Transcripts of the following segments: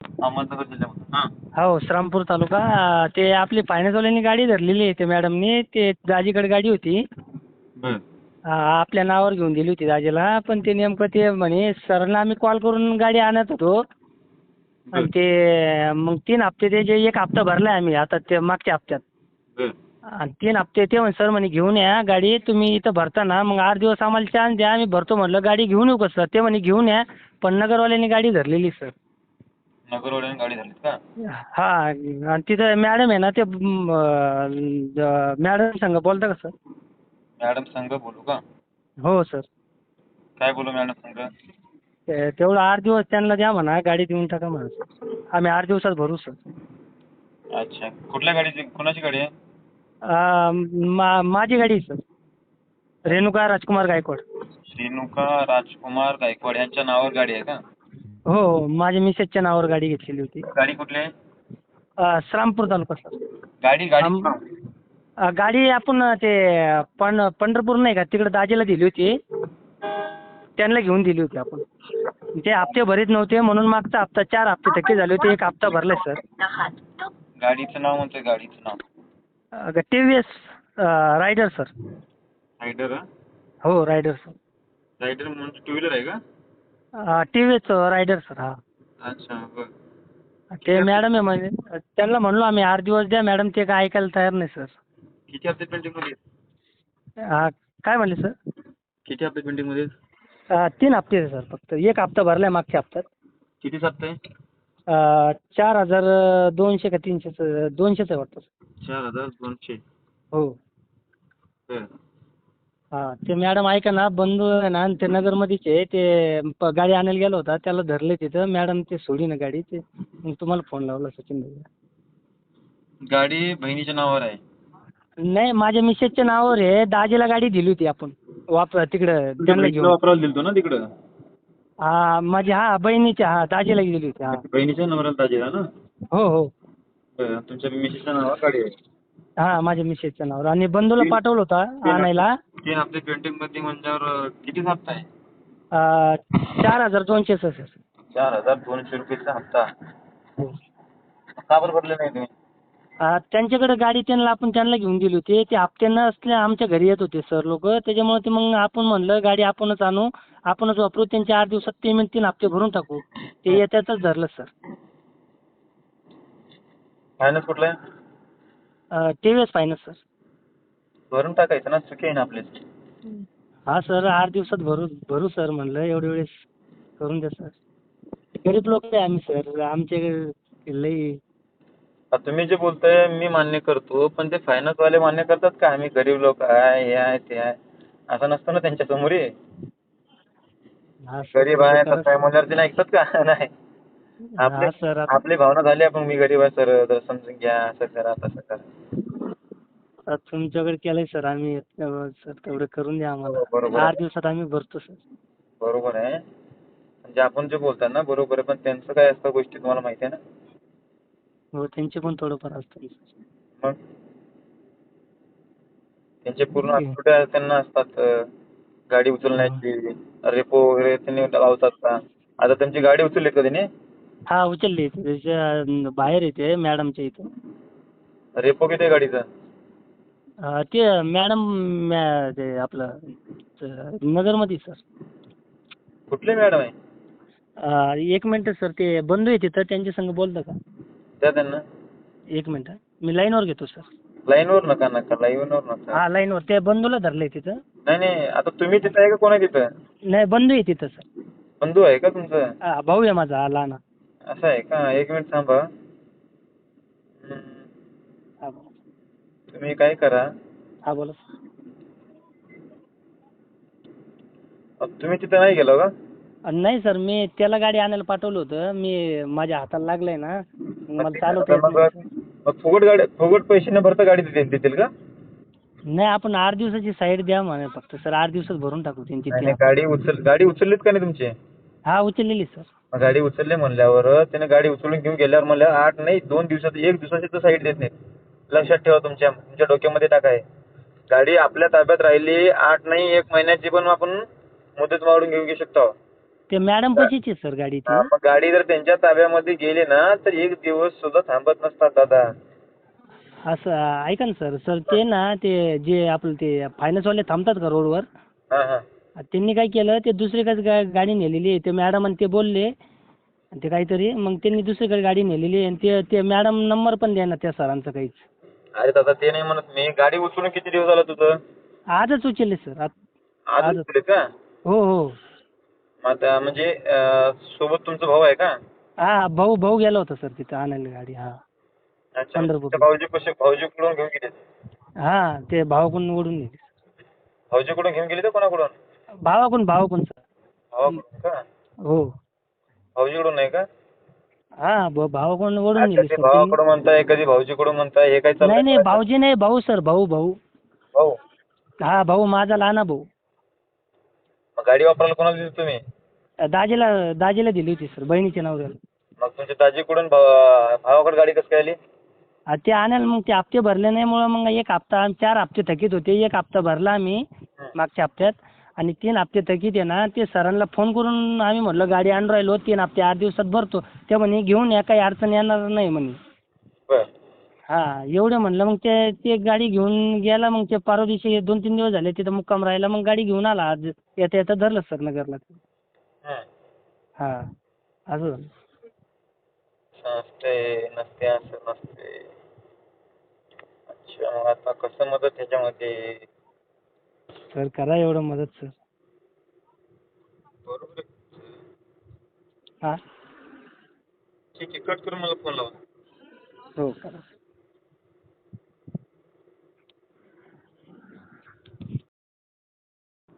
अहमदनगर जिल्ह्यामध्ये हां. हो श्रामपूर तालुका. ते आपली फायनान्सवाल्यांनी गाडी धरलेली आहे ते मॅडमनी. ते दाजीकडे गाडी होती. बर. आपल्या नावावर घेऊन दिली होती दाजीला. पण ते नेमकं ते म्हणे सरांना आम्ही कॉल करून गाडी आणत होतो. आणि ते मग तीन हप्ते ते जे एक हप्ता भरलाय आम्ही आता ते मागच्या हप्त्यात. बर. आणि तीन हप्ते ते म्हणे सर म्हणे घेऊन या गाडी. तुम्ही इथं भरताना मग आठ दिवस आम्हाला चान्स द्या. आम्ही भरतो म्हटलं गाडी घेऊन येऊ का सर ते म्हणे घेऊन या. पण नगरवाल्यांनी गाडी धरलेली सर. नगरवाड्याने गाडी झाली का? हा आणि तिथं मॅडम आहे ना ते मॅडम संग बोलता का सर? मॅडम संघ बोलू का? हो सर. काय बोलू मॅडम संघ? ते- तेवढं आठ दिवस त्यांना द्या म्हणा गाडी देऊन टाका म्हणा सर. आम्ही आठ दिवसात भरू सर. अच्छा. कुठल्या गाडीची कोणाची गाडी आहे? अं, मा माझी गाडी आहे सर. रेणुका राजकुमार गायकवाड. रेणुका राजकुमार गायकवाड यांच्या नावावर गाडी आहे का? हो हो. माझ्या मिसेसच्या नावावर गाडी घेतलेली होती. गाडी कुठली? आहे अं, श्रामपूर तालुका सर. गाडी गाडी आम- अं, गाडी आपण ते पण पंढरपूर नाही का तिकडे दाजीला दिली होती. त्यांना घेऊन दिली होती आपण. ते हप्ते भरीत नव्हते म्हणून मागचा हप्ता चार हप्ते थक्के झाले होते एक हप्ता भरलाय सर. गाडीचं नाव म्हणतोय गाडीचं नाव. T V S rider sir. Rider हो? Rider sir. रायडर म्हणजे टू व्हीलर आहे का? T V S rider sir हा. अच्छा बर. ते मॅडम आहे म्हणजे त्यांना म्हणलो आम्ही आठ दिवस द्या मॅडम ते काय ऐकायला तयार नाही सर किती हप्ते? हा, काय म्हणले सर किती हप्ते? अं, तीन हप्ते आहे सर फक्त. एक हप्ता भरलाय मागच्या हप्त्यात. किती हप्ते आहे? अं, चार हजार दोनशे का तीनशेच दोनशेच आहे वाटतं सर. चार हजार दोनशे. हो. बर. हा ते मॅडम ऐका ना बंधू आहे ना ते नगरमध्येच आहे ते प- गाडी आणायला गेला होता त्याला धरले तिथं मॅडम ते सोडी ना गाडी ते मग तुम्हाला फोन लावला सचिन भाई. गाडी बहिणीच्या नावावर आहे. नाही माझ्या मिसेसच्या नावावर आहे दाजीला गाडी दिली होती आपण वाप तिकडं त्यांना घेऊन. वापरायला दिलतो ना तिकडं? हा माझी हा बहिणीच्या हा दाजीला दिली होती हा. बहिणीच्या नंबराला ताजेला ना? हो हो. बरं, तुमच्या मिसेसच्या नावावर गाडी आहे. हा माझ्या मिसेसच्या नावावर. आणि बंधूला पाठवलं होता आणायला. तीन हप्ते पेंटिंगमध्ये अं, किती हप्ता आहे? अं, चार हजार दोनशेच सर चार हजार दोनशे रुपयेचा हप्ता. का बरं भरले नाही तुम्ही? त्यांच्याकडे गाडी त्यांना आपण त्यांना घेऊन दिली होती. ते हप्ते नसल्या आमच्या घरी येत होते सर लोक. त्याच्यामुळे ते मग आपण म्हणलं गाडी आपणच आणू. आपणच वापरू. त्यांच्या आठ दिवसात पेमेंट तीन हप्ते भरून टाकू. ते येत्यातच धरलं सर. फायनान्स कुठला आहे? T V S finance sir भरून टाकायचं ना? चुकी आहे ना आपली? हा सर आठ दिवसात भरू भरू सर म्हणलं. एवढे वेळेस करून द्या सर गरीब लोक आहे आम्ही सर आमचे लई आता तुम्ही जे बोलताय मी मान्य करतो. पण ते फायनान्स वाले मान्य करतात का? आम्ही गरीब लोक आहे हे आहे ते आहे. असं नसतं ना त्यांच्यासमोर हे. सर गरीब आहे कसं आहे म्हणल्यावर ते नाही ऐकतात का? नाही. आपले हा सर आपली भावना झाली आपण मी गरीब आहे सर जरा समजून घ्या असं करा तसं करा. आता तुमच्याकडे केलंय सर आम्ही सर तेवढं करून द्या हो, आम्हाला बरोबर. आठ दिवसात आम्ही भरतो सर. बरोबर आहे. म्हणजे आपण जे बोलताय ना बरोबर आहे पण त्यांचं काय असतं गोष्टी तुम्हाला माहिती आहे ना? हो त्यांचे पण थोडंफार असतं मग? त्यांचे पूर्ण त्यांना असतात अं, गाडी उचलण्याची रेपो वगैरे त्यांनी लावतात का? आता त्यांची गाडी उचलली का त्यांनी? हा उचलली. त्याच्या बाहेर येते मॅडमच्या इथं. रेपो किती आहे गाडीचा? अं, ते मॅडम मॅ- ते आपलं त- नगरमध्ये सर. कुठली मॅडम आहे? अं, एक मिनटं सर. ते बंधू आहे तिथं त्यांच्या संग बोलतं का? त्यांना. एक मिनटं. मी लाईनवर घेतो सर. लाईनवर नका नका. लाईनवर नका. हा लाईनवर. ते बंधूला धरलंय तिथं. नाही नाही. आता तुम्ही तिथं आहे का? कोण आहे तिथं? नाही बंधू आहे तिथं सर. बंधू आहे का तुमचं? हा, भाऊ आहे माझा हा लहान. असं आहे का? एक मिनिट थांबा. हा बोला. तुम्ही काय करा? हा बोला. अ, तुम्ही तिथं नाही गेलो का? अं, नाही सर मी त्याला गाडी आणायला पाठवलं होतं. मी माझ्या हाताला लागलंय ना. मला चालवता येत मग नाही. मग फुकट गाडी फुकट पैसे न भरता गाडी देतील देतील का? नाही आपण आठ दिवसाची साईड द्या म्हणे फक्त. सर आठ दिवसात भरून टाकू त्यांची आणि गाडी उचल गाडी उचललीत का नाही तुमची? हा उचललेली सर. गाडी उचलली म्हणल्यावर त्याने गाडी उचलून घेऊन गेल्यावर म्हणल्यावर आठ नाही दोन दिवसात एक दिवसाची तर साईड देत नाहीत. लक्षात ठेवा तुमच्या तुमच्या डोक्यामध्ये टाकाय गाडी आपल्या ताब्यात राहिली आठ नाही एक महिन्याची पण आपण मुदत वाढून घेऊ घेऊ शकतो. ते मॅडम पशीची सर गाडी गाडी जर त्यांच्या ताब्यामध्ये गेली ना तर एक दिवस सुद्धा थांबत नसतात दादा. असं ऐका ना सर सर ते ना ते जे आपलं ते फायनान्सवाले थांबतात का रोडवर हा हा. त्यांनी काय केलं ते दुसरीकडे गा गाडी नेलेली आहे. ते मॅडम आणि ते बोलले आणि ते काहीतरी मग त्यांनी दुसरीकडे गाडी नेलेली आहे. आणि ते ते मॅडम नंबर पण ना त्या सरांचा काहीच. अरे दादा ते नाही म्हणत मी. गाडी उचलून किती दिवस झाला तुझं? आजच उचलले सर. आज आज आज- उचलले का? हो हो. मग आता म्हणजे अं, सोबत तुमचा भाऊ आहे का? हा भाऊ भाऊ गेला होता सर तिथं आणायला गाडी हा. अच्छा. पंढरपूर. त्या भाऊजी कसे भाऊजीकडून घेऊन गेले? हा ते भावाकडून ओढून नेली. भाऊजीकडून घेऊन गेले तर कोणाकडून? भावाकडून भावाकडून सर. भावाकडून का? हो. भाऊजीकडून नाही का? हा भ- भावाकडून ओढून अच्छा ते सर. भावाकडून म्हणताय कधी भाऊजीकडून म्हणताय हे काय नाही चाललंय? नाही भाऊजी नाही भाऊ सर भाऊ भाऊ. भाऊ? हा भाऊ माझा लहाना भाऊ. मग गाडी वापरायला कोणाला दिली तुम्ही? दाजीला दाजीला दिली होती सर बहिणीच्या नावावर मग तुमच्या दाजीकडून भावा- भावाकडे गाडी कसं काय आली? आ, ते आणायला मग ते हप्ते भरले नाही मुळे मग एक हप्ता चार हप्ते थकीत होते एक हप्ता भरला आम्ही मागच्या हप्त्यात. आणि तीन हप्ते थकीत आहे ना ते सरांना फोन करून आम्ही म्हटलं गाडी आणून राहिलो तीन हप्ते आठ दिवसात भरतो. ते म्हणे घेऊन या काही अडचण येणार नाही म्हणे. बर. हा एवढे म्हणलं मग ते ते गाडी घेऊन गेला मग ते परवा दिवशी दोन तीन दिवस झाले तिथं मुक्काम राहिला मग गाडी घेऊन आला. आज येता येता धरलं सर नगरला. हं. हा असं झालं. नसते नसते असं नसते. अच्छा मग आता कसं मदत ह्याच्यामध्ये? सर करा एवढं मदत सर. बरोबर आहे. हा? ठीक आहे कट करून मला फोन लावा. हो करा.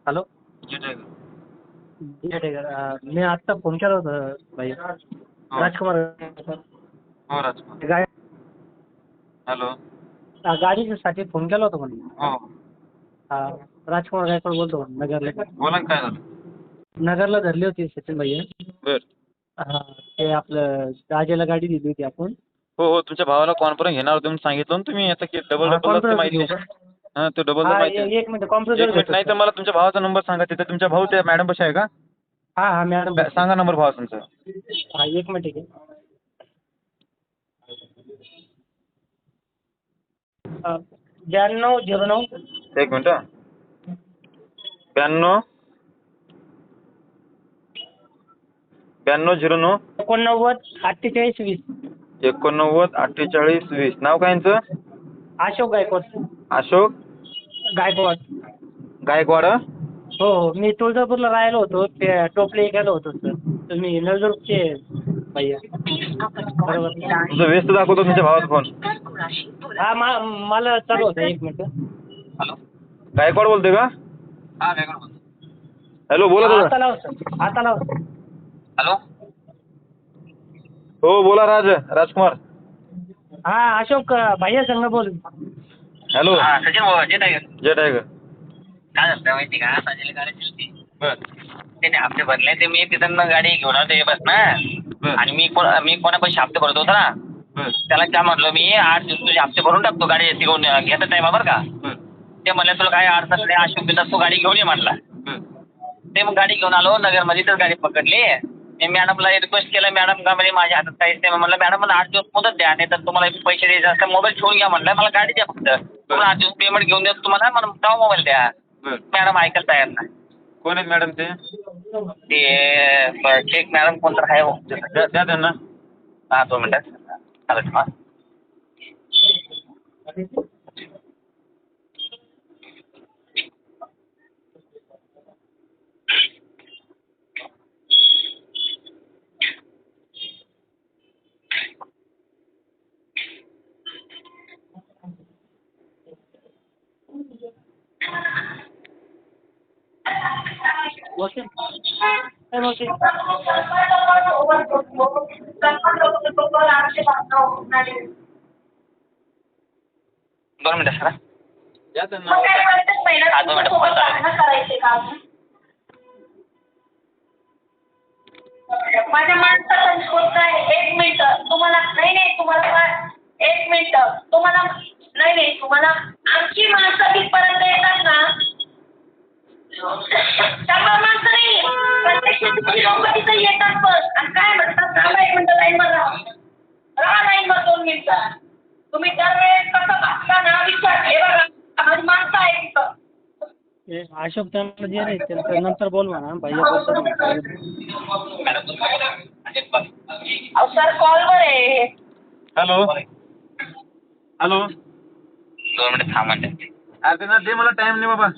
हॅलो. ठीक आहे अं, मी आत्ता फोन केला होता भाई. राजकुमार. हो राजकुमार. गाडी हॅलो. गाडीसाठी फोन केला होता म्हणून. हो. हा. राजकुमार गायकवाड बोलतो नगरला. बोला ना काय झालं? नगरला धरली होती सचिन भैया बर. हा ते आपलं दाजेला गाडी दिली होती आपण. हो हो तुमच्या भावाला कॉन्फरन्स घेणार होतं म्हणून सांगितलं ना तुम्ही आता की डबल हा, डबल conference माहिती घेऊ हा तो डबल हा माहिती ए- एक मिनिट एक कॉम्प्युटर मिनिट नाही तर मला तुमच्या भावाचा नंबर सांगा. तिथे तुमच्या भाऊ त्या मॅडम कशा आहे का? हा हा मॅडम बॅ- सांगा नंबर भावा तुमचा. हा एक मिनिट ठीक आहे अं, ब्याण्णव झिरो नऊ. एक मिनिट हा. ब्याण्णव. ब्याण्णव झिरो नऊ. एकोणनव्वद अठ्ठेचाळीस वीस. एकोणनव्वद अठ्ठेचाळीस वीस. नाव काय यांचं? अशोक गायकवाड. अशोक. गायकवाड. गायकवाड हो? हो मी तुळजापूरला राहिलो होतो. ते टोपले गेलो होतो सर. तुम्ही नळदुर्गचे भैया. बरोबर. तुमचं व्यस्त दाखवतो तुमच्या भावाचा फोन. हा मा मला चालू होतं. एक मिनिट. गायकवाड बोलतोय का? हॅलो बोला आता दादा लाव सर आता लाव. हॅलो? हो बोला राज राजकुमार. हा अशोक भैया संग बोल. हॅलो. सचिन भाऊ जे टायगर जय टायगर काय झालं माहिती का? गाडी बर. त्याने हप्ते भरले ते मी तिथं गाडी घेऊन आलो बस ना बर. आणि मी कोण मी कोणापाशी हप्ते भरत होतो ना? बर. त्याला काय म्हटलं मी आठ दिवस तुझे हप्ते भरून टाकतो गाडी घेऊन घेता टाइम बरं का? बर. ते म्हणले तुला काय अडचण नाही अशोक बिंदास तू गाडी घेऊन ये म्हणला. ते मग गाडी घेऊन आलो नगरमध्ये तर गाडी पकडली. मी मॅडमला रिक्वेस्ट केलं मॅडम का म्हणे माझ्या हातात काहीच नाही. म्हणलं मॅडम मला आठ दिवस मुदत द्या नाही तर तुम्हाला पैसे द्यायचे असतात मोबाईल ठेवून घ्या म्हणलं. मला गाडी द्या फक्त. तुम्हाला आठ दिवस पेमेंट घेऊन देतो तुम्हाला मला तेव्हा मोबाईल द्या. मॅडम ऐकायला तयार नाही. कोण आहेत मॅडम ते? ते चेक मॅडम कोणतं आहे हो द्या त्यांना. हा दोन मिनिटं. चालेल हा. वॉशिंग काय वॉशिंग दोन मिनिटं सर द्या त्यांना. हा दोन मिनिटं. फोन चालू माझ्या माणसाचा शोध आहे. एक मिनिट. तुम्हाला नाही नाही तुम्हाला एक मिनिट. तुम्हाला नाही नाही तुम्हाला आमची माणसं तिथपर्यंत येतात ना शंभर माणसं नाही प्रत्येक तुम्ही लोक तिथं येतात बस आणि काय म्हणतात? थांबा एक मिनिटं लाईनवर राहा. राहा लाईनवर दोन मिनिटं. तुम्ही दरवेळेस कसं ना विचार हे बघा. माझी माणसं आहे तिथं. अशोक त्यांना जे रे त्यांचं नंतर बोल म्हणा म्हणा. अहो सर कॉलवर आहे हॅलो. हॅलो. दोन मिनिट थांब अरे त्यांना दे मला टाइम नाही बाबा.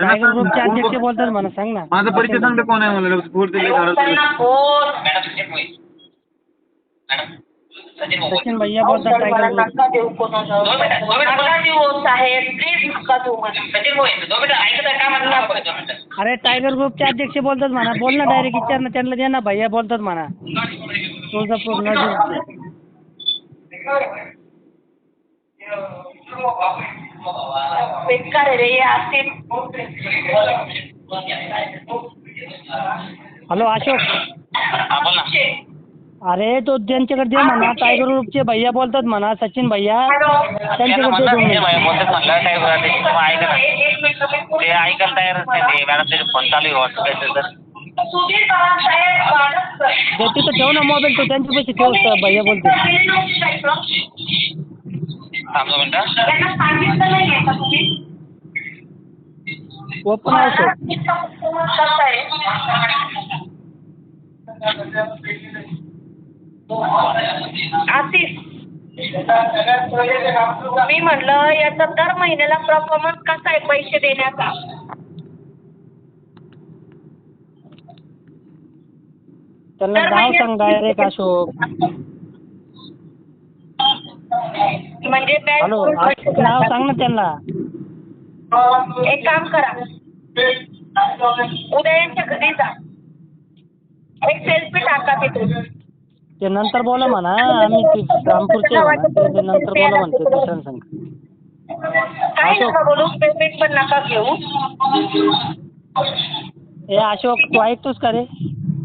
टायगर ग्रुपचे अध्यक्ष. बोलतात म्हणा सांग ना. माझा परिचय सांगते कोण आहे मला मॅडम सचिन भैया बोलतात टायगर ग्रुप मिनिटं अरे टायगर ग्रुपचे अध्यक्ष बोलतात म्हणा. बोल ना डायरेक्ट विचार ना त्यांना दे ना भैया बोलतात म्हणा. तुळजापूर नदी बेकार आहे रे आसिफ हॅलो अशोक. हा बोल ना. अरे तो त्यांच्याकडे दे म्हणा टायगर ग्रुपचे भैया बोलतात म्हणा सचिन भैया. त्यांच्याकडे त्यांना दे म्हणलं दोन सचिन मिनिट. भाई बोलतात म्हणलं काय बरं ते तुम्ही ऐका ना ते ऐकायला तयारच नाही ते मॅडम त्याचे फोन चालू आहे व्हॉट्सअप तर. सुधीर तिथं ठेव ना मोबाईल तो त्यांच्यापाशी ठेव भैया बोलते थांब तुम्ही? ओपन आहे मी म्हणलं याचा दर महिन्याला परफॉर्मन्स कसा आहे पैसे देण्याचा? त्यांना नाव सांग डायरेक्ट अशोक. म्हणजे हॅलो अशोक नाव सांग ना त्यांना. एक काम करा. उद्या यांच्या घरी जा. एक सेल्फी टाका तिथे ते नंतर बोला म्हणा आम्ही ते रामपूरचे आहे म्हणा ते- ते नंतर बोला म्हणते दुसऱ्या संग. काय नका बोलू पेमेंट पण नका घेऊ. ए अशोक तू ऐकतोस का रे?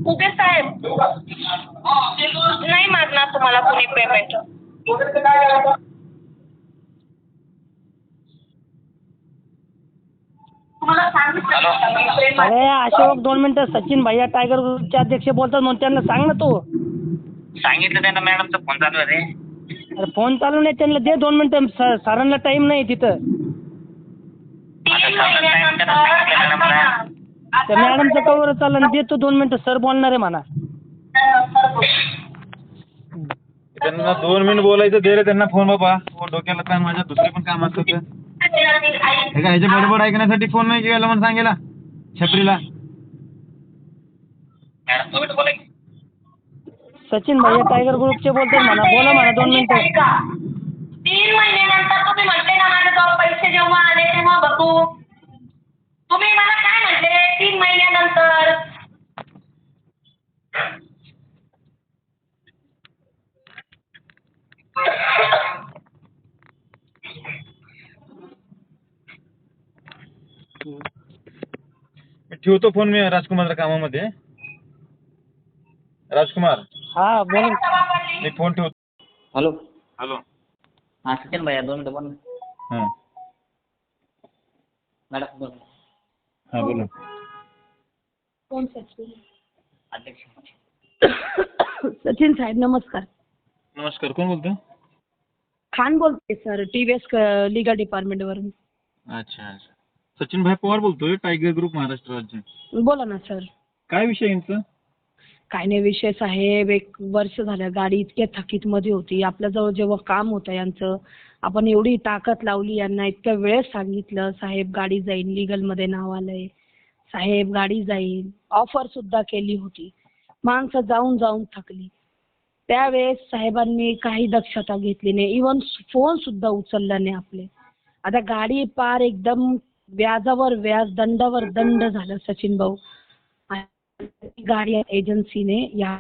उदय साहेब नाही मागणार तुम्हाला कुणी पेमेंट तुम्हाला सांगितलं ना मी प्रेमात- अरे अशोक दोन मिनिटं सचिन भैया टायगर ग्रुपचे अध्यक्ष बोलतात म्हणून त्यांना सांग ना तू. सांगितलं त्यांना मॅडमचा फोन चालू आहे रे. अरे फोन चालू नाही त्यांना दे दोन मिनिटं. सरांना टाइम नाही तिथं. आता तीन समजा time त्यांना सांगितलं मॅडमला. महिन्यानंतर त्या मॅडमचं कवर चाललं देतो दोन मिनिटं सर बोलणार आहे म्हणा. त्यांना दोन मिनिट बोलायचं दे रे त्यांना फोन बाबा. हो, डोक्याला काय माझ्या दुसरे पण काम असतं हे ह्याच्या बरोबर ऐकण्यासाठी फोन नाही केला म्हणून सांगेला छपरीला. सचिन भैया टायगर ग्रुपचे बोलतात म्हणा. बोला म्हणा दोन मिनिटं. तीन महिन्यानंतर तुम्ही म्हटले ना माझ्याजवळ पैसे जेव्हा आले तेव्हा बघू. तुम्ही मला काय म्हटले तीन महिन्यानंतर मी ठेवतो फोन मी राजकुमारच्या कामामध्ये. राजकुमार. हा बोल. मी फोन ठेवतो. हॅलो. हॅलो. हा सचिन भैया दोन मिनिटं बोल ना. हां. मॅडम बोल. हां बोला. कोण सचिन? अध्यक्ष. सचिन साहेब नमस्कार. नमस्कार कोण बोलतो खान बोलते sir T V S legal डिपार्टमेंटवरून अच्छा अच्छा. सचिन भाई पवार बोलतोय टायगर ग्रुप महाराष्ट्र राज्य. बोला ना सर काय विषय यांचं? काय नाही विषय साहेब एक वर्ष झालं गाडी इतक्या थकीतमध्ये होती. आपल्याजवळ जेव्हा काम होतं यांचं आपण एवढी ताकद लावली यांना इतक्या वेळेस सांगितलं साहेब गाडी जाईल लीगलमध्ये नाव आलंय. साहेब गाडी जाईल ऑफर सुद्धा केली होती. माणसं जाऊन जाऊन थकली. त्यावेळेस साहेबांनी काही दक्षता घेतली नाही. इवन फोन सुद्धा उचलला नाही आपले. आता गाडी पार एकदम व्याजावर व्याज दंडावर दंड झालं सचिन भाऊ. आणि गाडी एजन्सीने या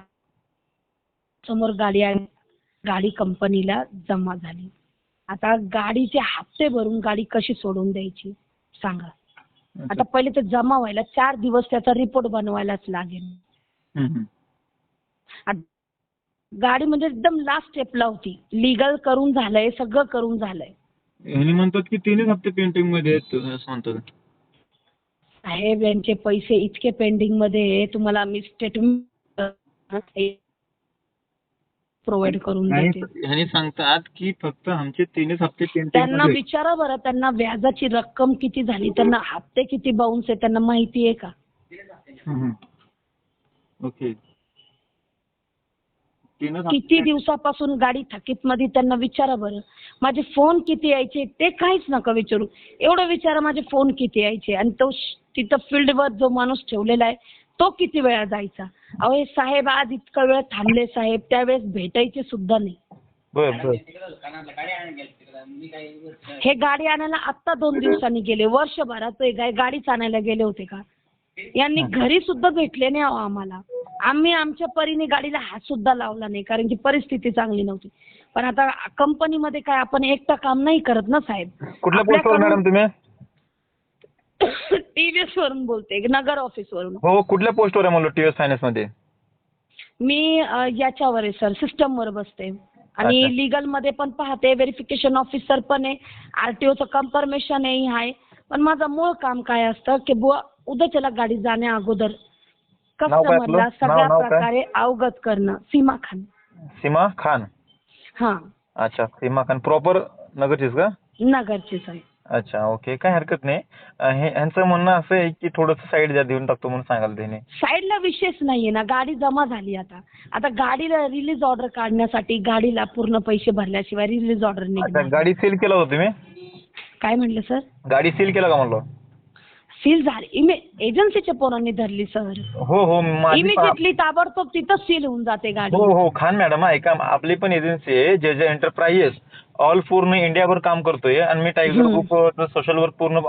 समोर गाडी गाडी कंपनीला जमा झाली. आता गाडीचे हप्ते भरून गाडी कशी सोडून द्यायची सांगा. आता पहिले ते जमा व्हायला चार दिवस त्याचा रिपोर्ट बनवायलाच लागेल. गाडी म्हणजे एकदम लास्ट स्टेपला होती. लिगल करून झालंय सगळं करून झालंय. ह्यांनी म्हणतात की तीनच हप्ते पेंटिंगमध्ये आहेत असं म्हणतात साहेब यांचे पैसे इतके पेंडिंगमध्ये आहे तुम्हाला मी स्टेटमेंट प्रोव्हाइड करून देते. ह्यानी सांगतात की फक्त आमचे तीनच हप्ते त्यांना पेंटिंग विचारा बरं त्यांना व्याजाची रक्कम किती झाली त्यांना हप्ते किती बाउन्स आहे त्यांना माहिती आहे का? ओके तीनच किती दिवसापासून गाडी थकीत मध्ये त्यांना विचारा बरं. माझे फोन किती यायचे ते काहीच नका विचारू. एवढं विचारा माझे फोन किती यायचे. आणि तो तिथं फील्डवर जो माणूस ठेवलेला आहे तो किती वेळा जायचा? अहो हे साहेब आज इतका वेळ थांबले साहेब त्यावेळेस भेटायचे सुद्धा नाही. हे गाडी आणायला आत्ता दोन दिवसांनी गेले. वर्षभरात गाडीच आणायला गेले होते का? यांनी घरी सुद्धा भेटले नाही अहो आम्हाला. आम्ही आमच्या परीने गाडीला हात सुद्धा लावला नाही कारण की परिस्थिती चांगली नव्हती. पण आता कंपनीमध्ये काय आपण एकटा काम नाही करत ना साहेब? कुठल्या पोस्टवर मॅडम तुम्ही? टीव्हीएस वरून बोलते नगर ऑफिस वरून हो कुठल्या पोस्टवर आहे म्हणलं टी एस फायनान्समध्ये? मी अ, याच्यावर आहे सर सिस्टमवर बसते. आणि अच्छा. लीगलमध्ये पण पाहते व्हेरिफिकेशन ऑफिसर पण आहे आरटीओचं कन्फर्मेशन आहे आहे पण माझं मूळ काम काय असतं की बुवा उद्याच्याला गाडी जाण्या अगोदर नाव काय आपलं? कस्टमरला नाव- सगळ्या नाव काय? प्रकारे अवगत करणं सीमा खान. सीमा खान? हा. अच्छा सीमा खान. प्रॉपर नगरचीच का? नगरचीच आहे अच्छा ओके काय हरकत नाही. अं, हे ह्यांचं म्हणणं असं आहे की थोडस साईड द्या देऊन टाकतो म्हणून सांगाल त्याने. साईडला विषयच नाहीये ना गाडी जमा झाली आता. आता गाडीला रिलीज ऑर्डर काढण्यासाठी गाडीला पूर्ण पैसे भरल्याशिवाय रिलीज ऑर्डर अच्छा निघणार गाडी सील केला होता तुम्ही? काय म्हणलं सर? गाडी सील केला का म्हणलो? सील झाली. इमे एजन्सीच्या पोरांनी धरली सर. हो हो माझी इमिजिएटली ताबडतोब तिथं सील होऊन जाते गाडी. हो हो खान मॅडम ऐका आपली पण एजन्सी आहे जे जे एंटरप्राइजेस ऑल पूर्ण इंडियावर काम करतोय आणि मी टायगर हम्म. ग्रुप सोशल वर्क पूर्ण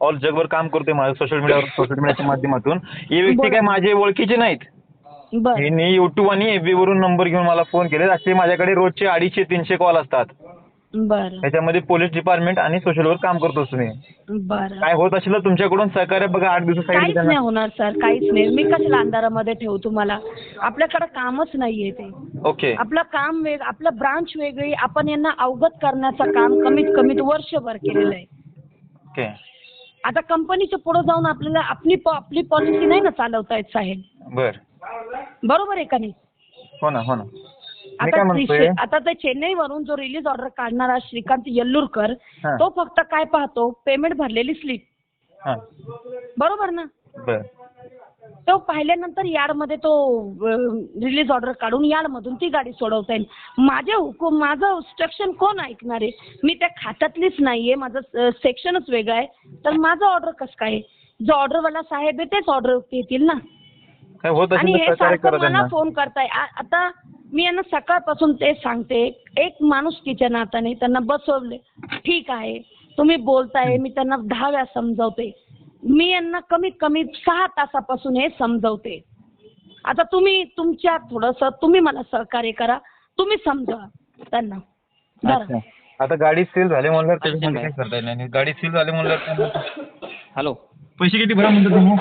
ऑल जगभर काम करतोय माझ्या सोशल मीडियावर सोशल मीडियाच्या माध्यमातून. हे व्यक्ती बरं. काय माझे ओळखीचे नाहीत. बर. यांनी युट्यूब आणि FB वरून नंबर घेऊन मला फोन केले. असे माझ्याकडे रोजचे अडीचशे तीनशे कॉल असतात. बर. त्याच्यामध्ये पोलीस डिपार्टमेंट आणि सोशल वर्क काम करतो तुम्ही बर. काय होत असेल तर तुमच्याकडून सहकार्य बघा आठ दिवसासाठी काहीच नाही होणार सर काहीच नाही. मी कशाला अंधारामध्ये ठेवू तुम्हाला? आपल्याकडे कामच नाहीये ते. ओके आपलं काम वेग आपलं ब्रांच वेगळी आपण यांना अवगत करण्याचं काम कमीत कमीत वर्षभर केलेलं आहे. ओके आता कंपनीच्या पुढे जाऊन आपल्याला आपली पॉ- आपली पॉलिसी नाही ना चालवता येत साहेब. बर. बरोबर आहे का नाही? हो ना हो ना. आता आता ते चेन्नईवरून जो रिलीज ऑर्डर काढणारा श्रीकांत येल्लूरकर. तो फक्त काय पाहतो? पेमेंट भरलेली स्लिप हा. बरोबर ना? तो पाहिल्यानंतर यार्डमध्ये तो रिलीज ऑर्डर काढून यार्डमधून ती गाडी सोडवता येईल. माझे हुकूम माझं इन्स्ट्रक्शन कोण ऐकणार आहे? मी त्या खात्यातलीच नाहीये माझं सेक्शनच वेगळं आहे. तर माझं ऑर्डर कसं काय? जो ऑर्डरवाला साहेब आहे तेच ऑर्डर घेतील ना? आणि हे सारखं मला फोन करताय. आता मी यांना सकाळपासून तेच सांगते. एक माणुसकीच्या नात्याने त्यांना बसवले. ठीक आहे. तुम्ही बोलताय मी त्यांना दहा वेळा समजावते. मी यांना कमीत कमी सहा तासापासून हे समजावते. आता तुम्ही तुमच्या थोडस तुम्ही मला सहकार्य करा. तुम्ही समजा त्यांना. अच्छा. आता गाडी सील झाली म्हणल्यावर काय करता येणार नाही गाडी सील झाली म्हणल्यावर त्यांना- हॅलो. पैसे किती भरा म्हणतो तुम्ही?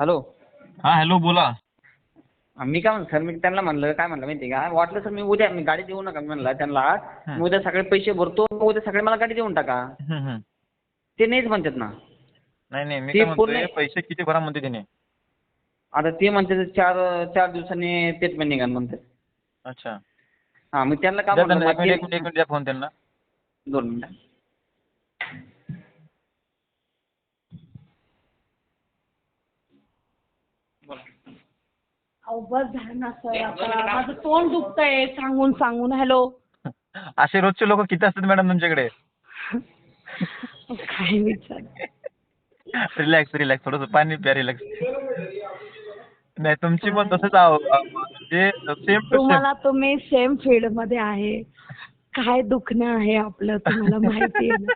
हॅलो. हा हॅलो बोला. मी काय म्हणतो सर मी त्यांना म्हणलं काय म्हणलं माहिती आहे का? वाटलं सर मी उद्या मी गाडी देऊ नका मी म्हणलं त्यांना मी उद्या सगळे पैसे भरतो उद्या सगळे मला गाडी देऊन टाका. ते नाहीच म्हणतात ना. नाही नाही मी ते काय म्हणतोय पूर्ण- पैसे किती भरा म्हणते त्याने? आता ते म्हणतात चार चार दिवसांनी स्टेटमेंट निघाल म्हणतात. अच्छा. हां मी त्यांना काय द्या म्हणलं त्यांना, एक मिनिट एक बाकी- मिनिट एक मिनिट द्या फोन त्यांना. दोन मिनिटं. बस झालं ना सर आता. माझं तोंड दुखतंय सांगून सांगून. हॅलो? असे रोजचे लोक किती असतात मॅडम तुमच्याकडे? काय विचार रिलॅक्स रिलॅक्स थोडस पाणी प्या रिलॅक्स नाही तुमची पण तसंच आहो. म्हणजे सेम टू सेम तुम्हाला तुम्ही सेम फील्डमध्ये आहे. काय दुखणं आहे आपलं तुम्हाला माहिती आहे ना.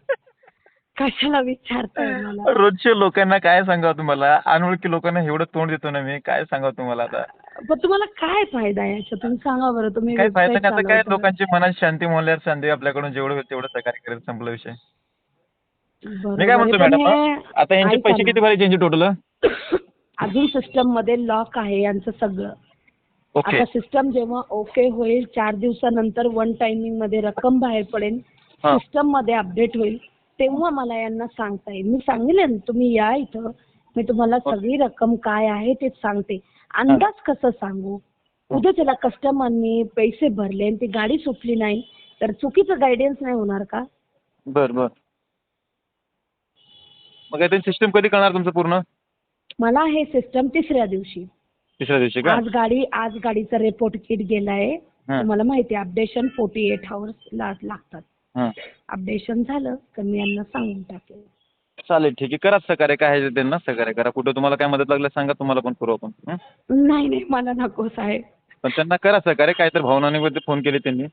कशाला विचारताय मला? रोजच्या लोकांना काय सांगावं तुम्हाला? अनोळखी लोकांना एवढं तोंड देतो ना मी. काय सांगावं तुम्हाला आता? पण तुम्हाला काय फायदा आहे याच्यातून सांगा बरं तुम्ही काय फायदा नाही आता काय. लोकांची मनात शांती म्हणल्यावर शांती आपल्याकडून जेवढं होईल तेवढं सहकार्य करायचं संपला विषय. मी काय म्हणतो मॅडम आता यांचे पैसे. किती भरायचे यांचे टोटल अजून सिस्टममध्ये लॉक आहे यांचं सगळं. आता सिस्टम जेव्हा ओके होईल चार दिवसानंतर वन टायमिंगमध्ये रक्कम बाहेर पडेल. सिस्टममध्ये अपडेट होईल तेव्हा मला यांना सांगता येईल. मी सांगेन तुम्ही या इथं. मी तुम्हाला सगळी रक्कम काय आहे ते सांगते. अंदाज कसं सांगू? उद्या त्याला कस्टमरनी पैसे भरले आणि ती गाडी सुटली नाही तर चुकीचं गायडन्स नाही होणार का? बर बर. मग सिस्टम कधी कळणार तुमचं पूर्ण? मला हे सिस्टम तिसऱ्या दिवशी. तिसऱ्या दिवशी का? आज गाडी आज गाडीचा रिपोर्ट किट गेलाय. हा. तुम्हाला माहिती आहे अपडेशन फोर्टी एट आवर्स लागतात. हां. अपडेशन झालं तर मी यांना सांगून टाकेल. चालेल ठीक आहे. करा सहकार्य काय आहे ते त्यांना सहकार्य करा. कुठं तुम्हाला काय मदत लागली सांगा तुम्हाला पण करू आपण हं? नाही नाही मला नको साहेब. पण त्यांना करा सहकार्य काय तर भावनाने फोन केले त्यांनी.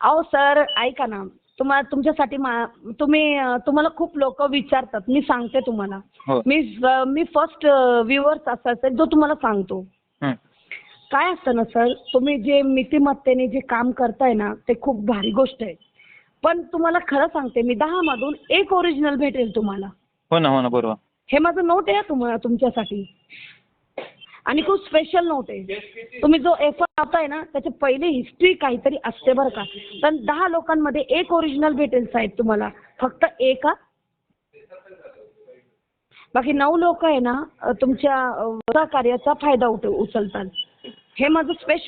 अहो सर ऐका ना. तुम्हाला तुमच्यासाठी मा- तुम्ही अं, तुम्हाला खूप लोक विचारतात. मी सांगते तुम्हाला. हो. मी मी फर्स्ट व्ह्युअर्स असा असेल जो तुम्हाला सांगतो. हं. काय असतं ना सर तुम्ही जे नीतिमत्तेने जे काम करताय ना ते खूप भारी गोष्ट आहे. पण तुम्हाला खरं सांगते मी दहा मधून एक ओरिजिनल भेटेल तुम्हाला. हो ना हो ना बरोबर. हे माझं नोट आहे तुम्हाला तुमच्यासाठी. आणि खूप स्पेशल नोट आहे. तुम्ही जो एफर्ट लावताय ना त्याची पहिली हिस्ट्री काहीतरी असते बरं का. पण दहा लोकांमध्ये एक ओरिजिनल भेटेल साहेब तुम्हाला. फक्त एक. बाकी नऊ लोक आहे ना तुमच्या अं, सहकार्याचा फायदा उठ उचलतात. हे माझं स्पेशल